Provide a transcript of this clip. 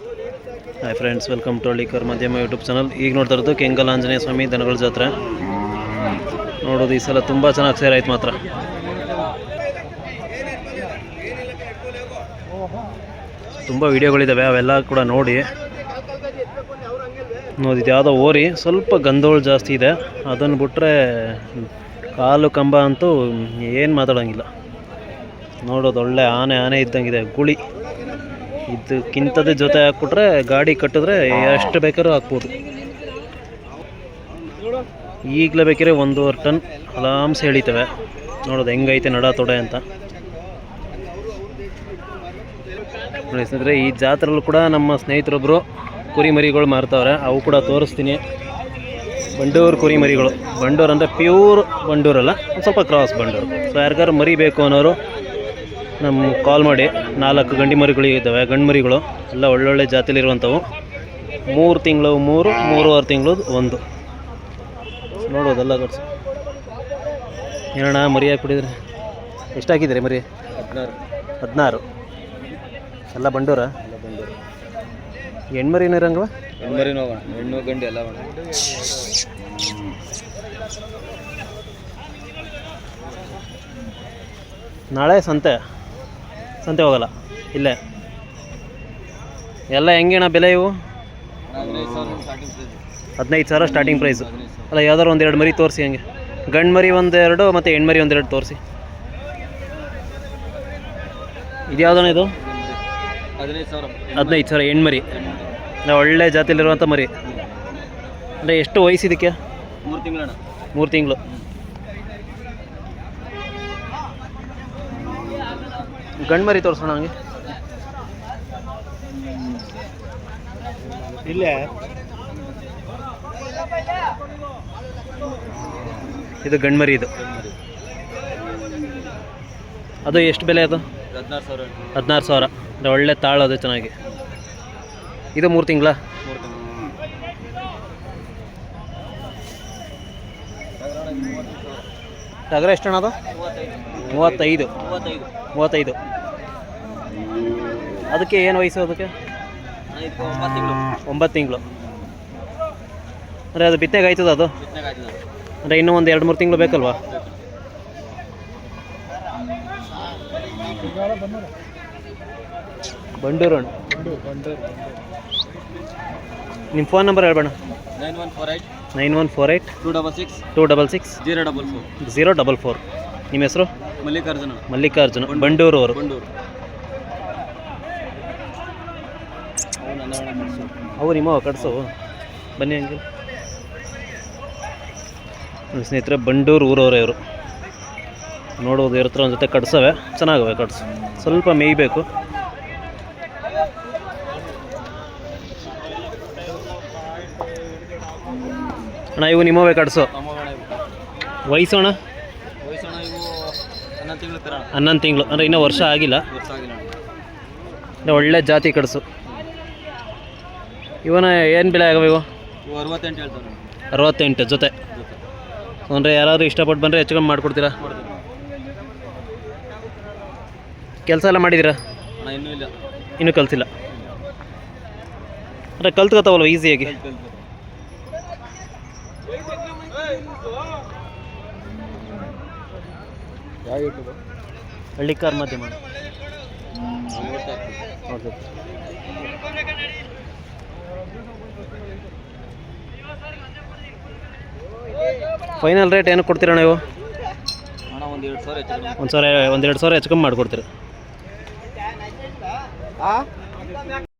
Hi friends welcome to Hallikar ಮಾಧ್ಯಮ YouTube channel ಈಗ ನೋಡ್ತಾ ಇರೋದು ಕೆಂಗಲ್ ಆಂಜನೇಯ ಸ್ವಾಮಿ ದನಗಳ ಜಾತ್ರೆ. ನೋಡೋದು ಈ ಸಲ ತುಂಬ ಚೆನ್ನಾಗಿ ಆಯ್ತು ಮಾತ್ರ. ತುಂಬ ವಿಡಿಯೋಗಳಿದ್ದಾವೆ ಅವೆಲ್ಲ ಕೂಡ ನೋಡಿ. ನೋಡಿ ಯಾವುದೋ ಓರಿ, ಸ್ವಲ್ಪ ಗಂಧೋಳು ಜಾಸ್ತಿ ಇದೆ. ಅದನ್ನು ಬಿಟ್ಟರೆ ಕಾಲು ಕಂಬ ಅಂತೂ ಏನು ಮಾತಾಡೋಂಗಿಲ್ಲ. ನೋಡೋದು ಒಳ್ಳೆ ಆನೆ ಆನೆ ಇದ್ದಂಗಿದೆ, ಗುಳಿ. ಇದಕ್ಕಿಂತದ ಜೊತೆ ಹಾಕ್ಬಿಟ್ರೆ ಗಾಡಿ ಕಟ್ಟಿದ್ರೆ ಎಷ್ಟು ಬೇಕಾದ್ರೂ ಹಾಕ್ಬೋದು. ಈಗಲೇ ಬೇಕಿದ್ರೆ ಒಂದೂವರೆ ಟನ್ ಆರಾಮ್ಸೆ ಎಳಿತವೆ. ನೋಡೋದು ಹೆಂಗೈತೆ ನಡ ತೊಡೆ ಅಂತ. ಸ್ನೇಹಿತರೆ, ಈ ಜಾತ್ರೆಲ್ಲೂ ಕೂಡ ನಮ್ಮ ಸ್ನೇಹಿತರೊಬ್ಬರು ಕುರಿಮರಿಗಳು ಮಾರ್ತಾವ್ರೆ. ಅವು ಕೂಡ ತೋರಿಸ್ತೀನಿ. ಬಂಡೂರು ಕುರಿಮರಿಗಳು. ಬಂಡೂರು ಅಂದರೆ ಪ್ಯೂರ್ ಬಂಡೂರಲ್ಲ ಸ್ವಲ್ಪ ಕ್ರಾಸ್ ಬಂಡೂರು. ಸೊ ಯಾರಿಗಾರು ಮರಿ ಬೇಕು ಅನ್ನೋರು ನಮ್ಮ ಕಾಲ್ ಮಾಡಿ ನಾಲ್ಕು ಗಂಡಿ ಮರಿಗಳು ಇದ್ದಾವೆ ಗಂಡು ಮರಿಗಳು ಎಲ್ಲ ಒಳ್ಳೊಳ್ಳೆ ಜಾತಿಲಿರುವಂಥವು ಮೂರು ತಿಂಗಳು ಮೂರು ಮೂರುವರೆ ತಿಂಗಳು ಒಂದು. ನೋಡೋದೆಲ್ಲ ಕಟ್ಸು ಏನಣ್ಣ ಮರಿ ಹಾಕ್ಬಿಟ್ಟಿದ್ರಿ? ಎಷ್ಟು ಹಾಕಿದ್ರಿ ಮರಿ? ಹದಿನಾರು. ಹದಿನಾರು ಎಲ್ಲ ಬಂಡೂರ? ಹೆಣ್ಮರಿನೂ ಇರಂಗವ ಹೆಣ್ಮರಿ ಹೋಗೋಣ ಹೆಣ್ಣು ಗಂಡಿ ಎಲ್ಲ ನಾಳೆ ಸಂತೆ. ಸಂತೆ ಹೋಗಲ್ಲ. ಇಲ್ಲೇ. ಎಲ್ಲ ಹೆಂಗೇಣ ಬೆಲೆ ಇವು? ಹದಿನೈದು ಸಾವಿರ ಸ್ಟಾರ್ಟಿಂಗ್ ಪ್ರೈಸ್ ಅಲ್ಲ ಯಾವ್ದಾರು ಒಂದೆರಡು ಮರಿ ತೋರಿಸಿ ಹಂಗೆ. ಗಂಡು ಮರಿ ಒಂದೆರಡು ಮತ್ತು ಹೆಣ್ಮರಿ ಒಂದೆರಡು ತೋರಿಸಿ. ಇದು ಯಾವುದಣ್ಣ ಇದು? ಹದಿನೈದು ಸಾವಿರ ಹೆಣ್ಣು ಮರಿ. ಒಳ್ಳೆ ಜಾತಿಲಿರುವಂಥ ಮರಿ. ಅಂದರೆ ಎಷ್ಟು ವಯಸ್ಸು ಇದಕ್ಕೆ? ಮೂರು ತಿಂಗಳು ಮೂರು ತಿಂಗಳು. ಗಂಡು ಮರಿ ತೋರಿಸೋಣ ಹಂಗೆ. ಇಲ್ಲೇ. ಇದು ಗಂಡು ಮರಿ ಇದು. ಅದು ಎಷ್ಟು ಬೆಲೆ ಅದು? ಹದಿನಾರು ಸಾವಿರ. ಹದಿನಾರು ಸಾವಿರ. ಅಂದರೆ ಒಳ್ಳೆ ತಾಳು ಅದು ಚೆನ್ನಾಗಿ. ಇದು ಮೂರು ತಿಂಗಳ ಮೂರು ತಿಂಗಳು ಟಗರ ಎಷ್ಟು ಅಣ್ಣ ಅದು? ಮೂವತ್ತೈದು. ಮೂವತ್ತೈದು. ಅದಕ್ಕೆ ಏನು ವಯಸ್ಸು ಅದಕ್ಕೆ? ಒಂಬತ್ತು ತಿಂಗಳು. ಅಂದರೆ ಅದು ಬಿತ್ತೆಗೆ ಆಯ್ತದ ಅದು? ಬಿತ್ತನೆಗೆ ಅಂದರೆ ಇನ್ನೂ ಒಂದು ಎರಡು ಮೂರು ತಿಂಗಳು ಬೇಕಲ್ವಾ? ಬಂಡೂರು ಹಣ್ಣು ನಿಮ್ಮ ಫೋನ್ ನಂಬರ್ ಹೇಳ್ಬೇಡ. Nine one four eight nine one four eight two double six two double six zero double four zero double four. ನಿಮ್ಮ ಹೆಸರು? ಮಲ್ಲಿಕಾರ್ಜುನ. ಮಲ್ಲಿಕಾರ್ಜುನ. ಬಂಡೂರು. ಅವರು ಬಂಡೂರು. ಅವು ನಿಮ್ಮ ಕಟ್ಸು. ಬನ್ನಿ ಹಂಗೆ ನನ್ನ ಸ್ನೇಹಿತರೆ ಬಂಡೂರು ಊರವರೇ ಇವರು. ನೋಡೋದು ಇರ್ತಾರೆ ಒಂದು ಜೊತೆ ಕಟ್ಸವೆ. ಚೆನ್ನಾಗವೆ ಕಟ್ಸು. ಸ್ವಲ್ಪ ಮೇಯ್ಬೇಕು. ಅಣ್ಣ ಇವು ನಿಮ್ಮವೇ ಕಟ್ಸು. ವಯಸ್ಸು ಅಣ್ಣ? ಹನ್ನೊಂದು ತಿಂಗಳು. ಅಂದರೆ ಇನ್ನೂ ವರ್ಷ ಆಗಿಲ್ಲ. ಒಳ್ಳೆ ಜಾತಿ ಕಡಸು ಇವನ ಏನು ಬೆಲೆ ಆಗವೆ ಇವು? ಅರವತ್ತೆಂಟು ಜೊತೆ. ಅಂದರೆ ಯಾರಾದರೂ ಇಷ್ಟಪಟ್ಟು ಬಂದರೆ ಹೆಚ್ಚು ಕಮ್ಮಿ ಮಾಡಿಕೊಡ್ತೀರಾ? ಕೆಲಸ ಎಲ್ಲ ಮಾಡಿದ್ದೀರಾ? ಇನ್ನೂ ಇಲ್ಲ. ಇನ್ನೂ ಕಲ್ತಿಲ್ಲ ಅಂದರೆ ಕಲ್ತ್ಕೊತಾವಲ್ವ ಈಸಿಯಾಗಿ ಯಾವ ಯೂಟ್ಯೂಬ್ ಹಳ್ಳಿಕಾರ್ ಮಾಧ್ಯಮ ಫೈನಲ್ ರೇಟ್ ಏನು ಕೊಡ್ತೀರಾ ನೀವು? ಒಂದು ಸಾವಿರ ಹೆಚ್ಚು ಒಂದು ಎರಡು ಒಂದೆರಡು ಸಾವಿರ ಹೆಚ್ಚು ಕಮ್ಮಿ ಮಾಡಿಕೊಡ್ತೀರಾ.